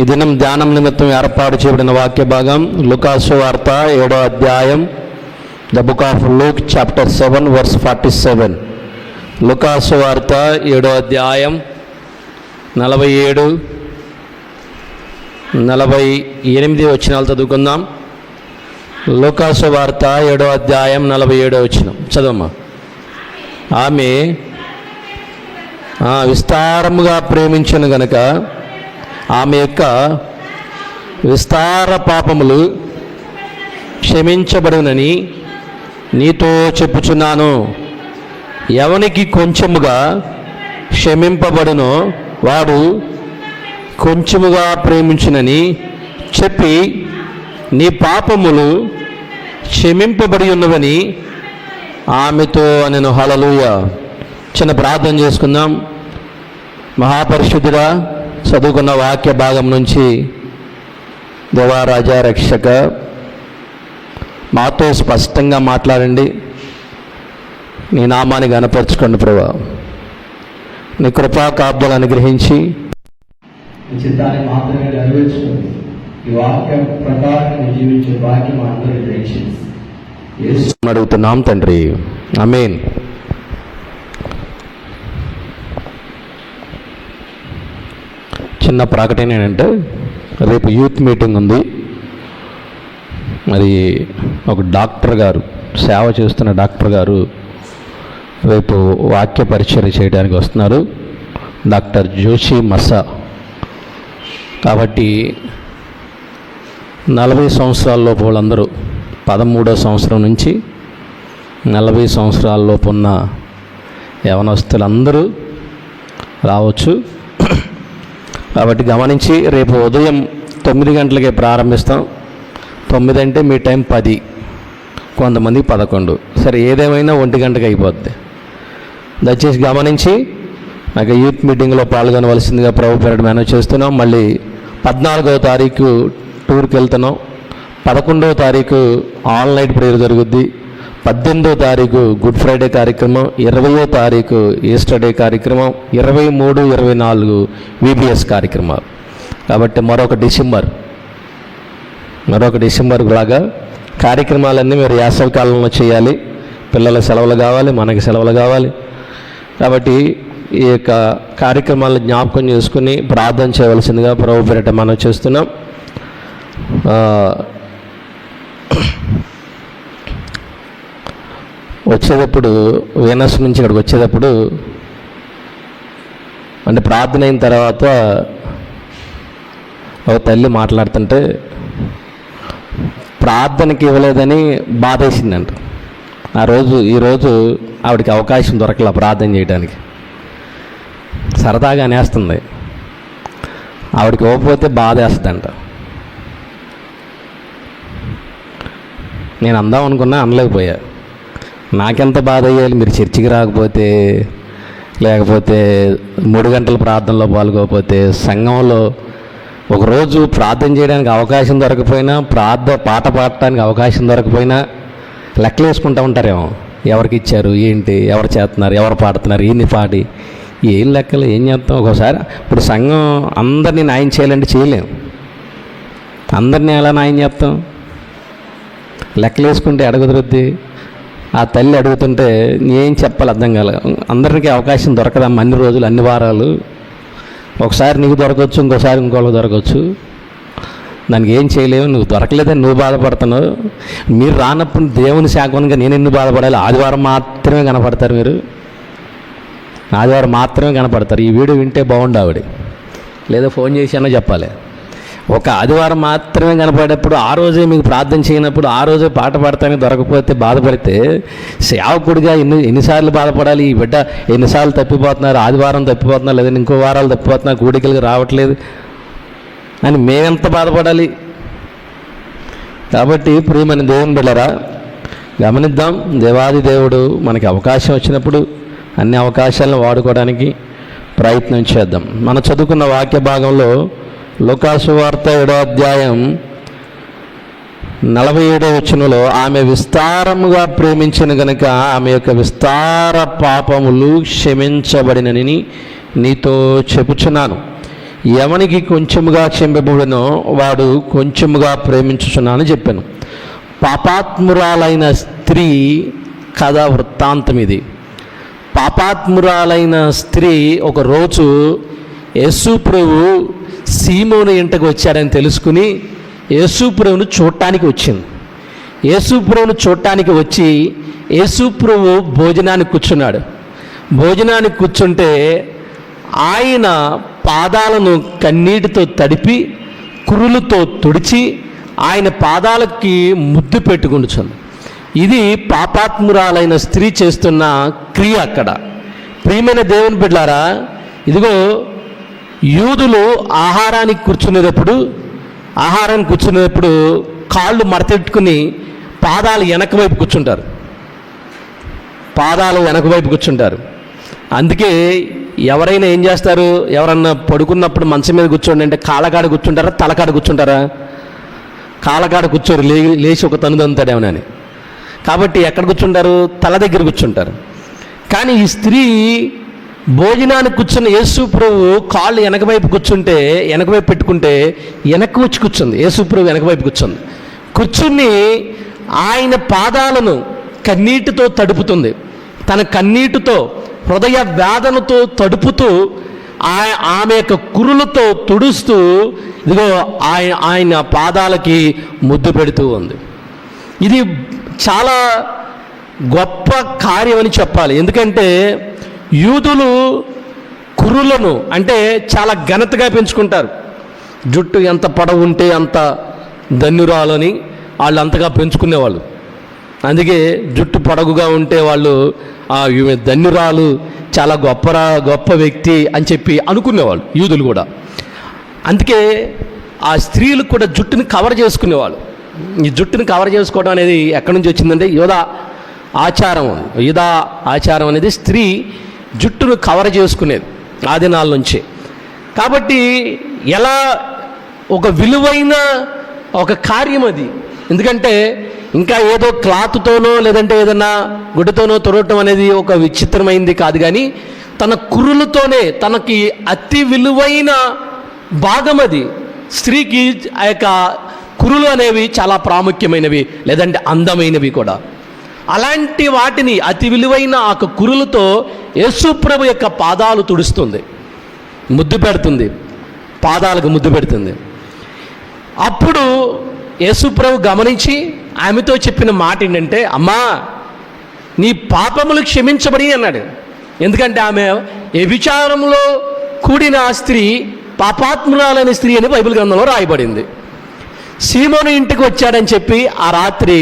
ఈ దినం ధ్యానం నిమిత్తం ఏర్పాటు చేయబడిన వాక్య భాగం లుకాసు వార్త ఏడో అధ్యాయం. The book of Luke chapter seven verse forty seven. Lukas వార్త ఏడో అధ్యాయం నలభై ఏడు నలభై ఎనిమిది వచ్చినాలు చదువుకుందాం. లుకాసు వార్త ఏడో అధ్యాయం నలభై ఏడో వచ్చిన చదవమ్మా. ఆమె విస్తారముగా ప్రేమించను గనక ఆమె యొక్క విస్తార పాపములు క్షమించబడునని నీతో చెప్పుచున్నాను. ఎవనికి కొంచెముగా క్షమింపబడునో వాడు కొంచెముగా ప్రేమించునని చెప్పి నీ పాపములు క్షమింపబడి ఉన్నవని ఆమెతో నేను హలలుయ చిన్న ప్రార్థన చేసుకుందాం. మహాపరిశుద్ధుడా చదువుకున్న వాక్య భాగం నుంచి దేవారాజా రక్షక మాతో స్పష్టంగా మాట్లాడండి. నీ నామాన్ని గనపరచుకోండి ప్రభా. నీ కృపా కాపుదలు అనుగ్రహించి చిత్తాన్ని మాత్రమే ఈ వాక్యం ప్రకారం జీవించే భాగ్యం యేసు అడుగుతున్నాం తండ్రి. అమేన్ చిన్న ప్రకటన ఏంటంటే రేపు యూత్ మీటింగ్ ఉంది. మరి ఒక డాక్టర్ గారు సేవ చేస్తున్న డాక్టర్ గారు రేపు వాక్య పరిచయం చేయడానికి వస్తున్నారు. డాక్టర్ జోషి మసా కాబట్టి నలభై సంవత్సరాల్లోపు వాళ్ళందరూ పదమూడో సంవత్సరం నుంచి నలభై సంవత్సరాల్లోపు ఉన్న యవనస్తులందరూ రావచ్చు. కాబట్టి గమనించి రేపు ఉదయం తొమ్మిది గంటలకే ప్రారంభిస్తాం. తొమ్మిది అంటే మీ టైం పది కొంతమంది పదకొండు. సరే ఏదేమైనా ఒంటి గంటకి అయిపోద్ది. దయచేసి గమనించి నాకు యూత్ మీటింగ్లో పాల్గొనవలసిందిగా ప్రభు పేరడు మేనేజ్ చేస్తున్నాం. మళ్ళీ పద్నాలుగవ తారీఖు టూర్కి వెళ్తున్నాం. పదకొండవ తారీఖు ఆన్లైన్ ప్రేయర్ జరుగుద్ది. పద్దెనిమిదో తారీఖు గుడ్ ఫ్రైడే కార్యక్రమం ఇరవయో తారీఖు ఈస్టర్ డే కార్యక్రమం ఇరవై మూడు ఇరవై నాలుగు విబిఎస్ కార్యక్రమాలు. కాబట్టి మరొక డిసెంబర్ మరొక డిసెంబర్ లాగా కార్యక్రమాలన్నీ మీరు వేసవి కాలంలో చేయాలి. పిల్లల సెలవులు కావాలి మనకి సెలవులు కావాలి. కాబట్టి ఈ యొక్క కార్యక్రమాలను జ్ఞాపకం చేసుకుని ప్రార్థన చేయవలసిందిగా ప్రభు పేరిట మనం చేస్తున్నాం. వచ్చేటప్పుడు వీనస్ నుంచి ఇక్కడికి వచ్చేటప్పుడు అంటే ప్రార్థన అయిన తర్వాత ఒక తల్లి మాట్లాడుతుంటే ప్రార్థనకి ఇవ్వలేదని బాధేసిందంట. ఆ రోజు ఈరోజు ఆవిడకి అవకాశం దొరకలా ప్రార్థన చేయడానికి. సరదాగా అనేస్తుంది. ఆవిడకి ఇవ్వకపోతే బాధ వేస్తుందంట నేను అందాం అనుకున్నా అనలేకపోయా. నాకెంత బాధ అయ్యాలి మీరు చర్చికి రాకపోతే లేకపోతే మూడు గంటల ప్రార్థనలో పాల్గొకపోతే సంఘంలో ఒకరోజు ప్రార్థన చేయడానికి అవకాశం దొరకపోయినా ప్రార్థ పాట పాడటానికి అవకాశం దొరకపోయినా లెక్కలు వేసుకుంటూ ఉంటారేమో. ఎవరికి ఇచ్చారు? ఏంటి? ఎవరు చేస్తున్నారు? ఎవరు పాడుతున్నారు? ఏంది పాడి? ఏం లెక్కలు? ఏం చేస్తాం? ఒక్కోసారి ఇప్పుడు సంఘం అందరినీ న్యాయం చేయాలంటే చేయలేం. అందరినీ ఎలా న్యాయం చేస్తాం? లెక్కలు వేసుకుంటే అడగదురుద్ది ఆ తల్లి అడుగుతుంటే ఏం చెప్పాలి అర్థం కాల. అందరికీ అవకాశం దొరకదమ్మా అన్ని రోజులు అన్ని వారాలు? ఒకసారి నీకు దొరకవచ్చు ఇంకోసారి ఇంకోళ్ళు దొరకవచ్చు. దానికి ఏం చేయలేవు నువ్వు దొరకలేదని నువ్వు బాధపడుతున్నావు. మీరు రానప్పుడు దేవుని శాఖంగా నేను ఎన్ని బాధపడాలి? ఆదివారం మాత్రమే కనపడతారు మీరు. ఆదివారం మాత్రమే కనపడతారు. ఈ వీడియో వింటే బాగుండు ఆవిడ. లేదా ఫోన్ చేశానో చెప్పాలి. ఒక ఆదివారం మాత్రమే కనపడేటప్పుడు ఆ రోజే మీకు ప్రార్థన చేయనప్పుడు ఆ రోజే పాట పాడటానికి దొరకపోతే బాధపడితే సేవకుడిగా ఎన్ని ఎన్నిసార్లు బాధపడాలి? ఈ బిడ్డ ఎన్నిసార్లు తప్పిపోతున్నారు? ఆదివారం తప్పిపోతున్నారు? లేదంటే ఇంకో వారాలు తప్పిపోతున్నారు? కూడికలకి రావట్లేదు? అని మేమెంత బాధపడాలి? కాబట్టి ప్రియమని దేవుని బిళ్ళరా గమనిద్దాం. దేవాది దేవుడు మనకి అవకాశం వచ్చినప్పుడు అన్ని అవకాశాలను వాడుకోవడానికి ప్రయత్నం చేద్దాం. మనం చదువుకున్న వాక్య భాగంలో లుకాసు వార్త ఏడో అధ్యాయం నలభై ఏడో వచనంలో ఆమె విస్తారముగా ప్రేమించిన గనుక ఆమె యొక్క విస్తార పాపములు క్షమించబడినని నీతో చెప్పుచున్నాను. ఎవనికి కొంచెముగా క్షమింపబడినో వాడు కొంచెముగా ప్రేమించుచున్నానని చెప్పాను. పాపాత్మురాలైన స్త్రీ కథ వృత్తాంతం ఇది పాపాత్మురాలైన స్త్రీ ఒకరోజు యేసు ప్రభు సీమోని ఇంటకు వచ్చారని తెలుసుకుని యేసుప్రభును చూడటానికి వచ్చింది. యేసుప్రభును చూడటానికి వచ్చి యేసుప్రభు భోజనానికి కూర్చున్నాడు. భోజనానికి కూర్చుంటే ఆయన పాదాలను కన్నీటితో తడిపి కురులతో తుడిచి ఆయన పాదాలకి ముద్దు పెట్టుకుంటుంది ఇది పాపాత్మురాలైన స్త్రీ చేస్తున్న క్రియ అక్కడ. ప్రియమైన దేవుని బిడ్డారా ఇదిగో యూదులు ఆహారానికి కూర్చునేటప్పుడు ఆహారం కూర్చునేటప్పుడు కాళ్ళు మడతెట్టుకుని పాదాలు వెనక వైపు కూర్చుంటారు. పాదాలు వెనక వైపు కూర్చుంటారు. అందుకే ఎవరైనా ఏం చేస్తారు? ఎవరన్నా పడుకున్నప్పుడు మంచం మీద కూర్చోండి అంటే కాళ్ళకాడ కూర్చుంటారా? తలకాడ కూర్చుంటారా? కాళ్ళకాడ కూర్చోరు. లే లేచి ఒక తనుదంతాడేమోనని కాబట్టి ఎక్కడ కూర్చుంటారు? తల దగ్గర కూర్చుంటారు. కానీ ఈ స్త్రీ భోజనానికి కూర్చున్న యేసు ప్రభు కాళ్ళు వెనకవైపు కూర్చుంటే వెనకవైపు పెట్టుకుంటే వెనక్కి వచ్చి కూర్చుంది. యేసు ప్రభు వెనకవైపు కూర్చుంది. కూర్చుని ఆయన పాదాలను కన్నీటితో తడుపుతుంది. తన కన్నీటితో హృదయ వేదనతో తడుపుతూ ఆ- ఆమె యొక్క కురులతో తుడుస్తూ ఇదిగో ఆయన ఆయన పాదాలకి ముద్దు పెడుతూ ఉంది. ఇది చాలా గొప్ప కార్యం అని చెప్పాలి. ఎందుకంటే యూదులు కురులను అంటే చాలా ఘనతగా పెంచుకుంటారు. జుట్టు ఎంత పొడవు ఉంటే అంత ధన్యురాలని వాళ్ళు అంతగా పెంచుకునేవాళ్ళు. అందుకే జుట్టు పొడవుగా ఉంటే వాళ్ళు ఆ ఈమె ధన్యురాలు చాలా గొప్పరా గొప్ప వ్యక్తి అని చెప్పి అనుకునేవాళ్ళు యూదులు కూడా. అందుకే ఆ స్త్రీలు కూడా జుట్టుని కవర్ చేసుకునేవాళ్ళు. ఈ జుట్టుని కవర్ చేసుకోవడం అనేది ఎక్కడి నుంచి వచ్చిందంటే యోధా ఆచారం. యుధా ఆచారం అనేది స్త్రీ జుట్టును కవర్ చేసుకునేది ఆ దినాల నుంచి. కాబట్టి ఎలా ఒక విలువైన ఒక కార్యం అది. ఎందుకంటే ఇంకా ఏదో క్లాత్తోనో లేదంటే ఏదన్నా గుడ్డతోనో తొడవటం అనేది ఒక విచిత్రమైంది కాదు కానీ తన కురులతోనే తనకి అతి విలువైన భాగం అది. స్త్రీకి ఆ యొక్క కురులు అనేవి చాలా ప్రాముఖ్యమైనవి లేదంటే అందమైనవి కూడా. అలాంటి వాటిని అతి విలువైన ఆ కురులతో యేసుప్రభు యొక్క పాదాలు తుడుస్తుంది. ముద్దు పెడుతుంది. పాదాలకు ముద్దు పెడుతుంది. అప్పుడు యేసుప్రభు గమనించి ఆమెతో చెప్పిన మాట ఏంటంటే అమ్మా నీ పాపములు క్షమించబడి అన్నాడు. ఎందుకంటే ఆమె వ్యభిచారంలో కూడిన ఆ స్త్రీ పాపాత్మురాలైన స్త్రీ అని బైబిల్ గ్రంథంలో రాయబడింది. సీమోను ఇంటికి వచ్చాడని చెప్పి ఆ రాత్రి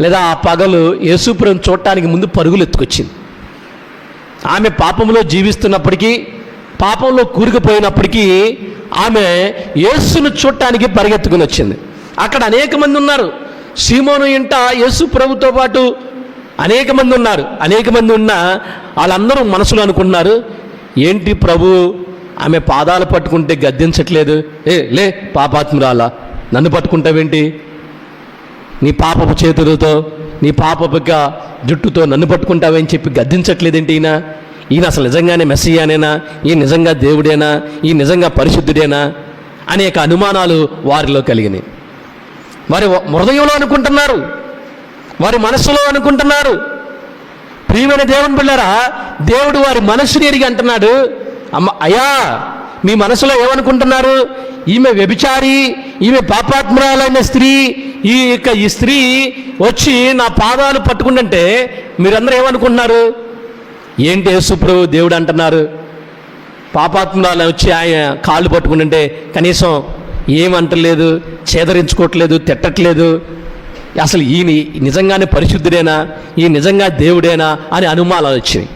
లేదా ఆ పగలు యేసుప్రభు చూడటానికి ముందు పరుగులు ఎత్తుకొచ్చింది. ఆమె పాపంలో జీవిస్తున్నప్పటికీ పాపంలో కూరుకుపోయినప్పటికీ ఆమె యేసును చూడటానికి పరిగెత్తుకుని వచ్చింది అక్కడ అనేక మంది ఉన్నారు. సీమోను ఇంట యేసు ప్రభుతో పాటు అనేక మంది ఉన్నారు. అనేక మంది ఉన్నా వాళ్ళందరూ మనసులో అనుకున్నారు ఏంటి ప్రభు ఆమె పాదాలు పట్టుకుంటే గద్దించట్లేదు? ఏ లే పాపాత్మురాలా నన్ను పట్టుకుంటావేంటి? నీ పాపపు చేతులతో నీ పాపపు జుట్టుతో నన్ను పట్టుకుంటావని చెప్పి గద్దించట్లేదేంటి ఈయన? ఈయన అసలు నిజంగానే మెస్సియానేనా? ఈ నిజంగా దేవుడేనా? ఈ నిజంగా పరిశుద్ధుడేనా? అనేక అనుమానాలు వారిలో కలిగినాయి. వారి హృదయంలో అనుకుంటున్నారు. వారి మనస్సులో అనుకుంటున్నారు. ప్రియమైన దేవుని పిల్లరా దేవుడు వారి మనస్సుని ఎరిగి అంటున్నాడు. అమ్మ అయ్యా మీ మనసులో ఏమనుకుంటున్నారు? ఈమె వ్యభిచారి ఈమె పాపాత్మరాలైన స్త్రీ ఈ యొక్క ఈ స్త్రీ వచ్చి నా పాదాలు పట్టుకుంటుంటే మీరందరూ ఏమనుకుంటున్నారు? ఏంటి యేసుప్రభు దేవుడు అంటున్నారు? పాపాత్మరాలు వచ్చి ఆయన కాళ్ళు పట్టుకుంటుంటే కనీసం ఏమంటలేదు చేదరించుకోవట్లేదు తిట్టట్లేదు. అసలు ఈయన నిజంగానే పరిశుద్ధుడేనా? ఈ నిజంగా దేవుడేనా? అని అనుమానాలు వచ్చినాయి.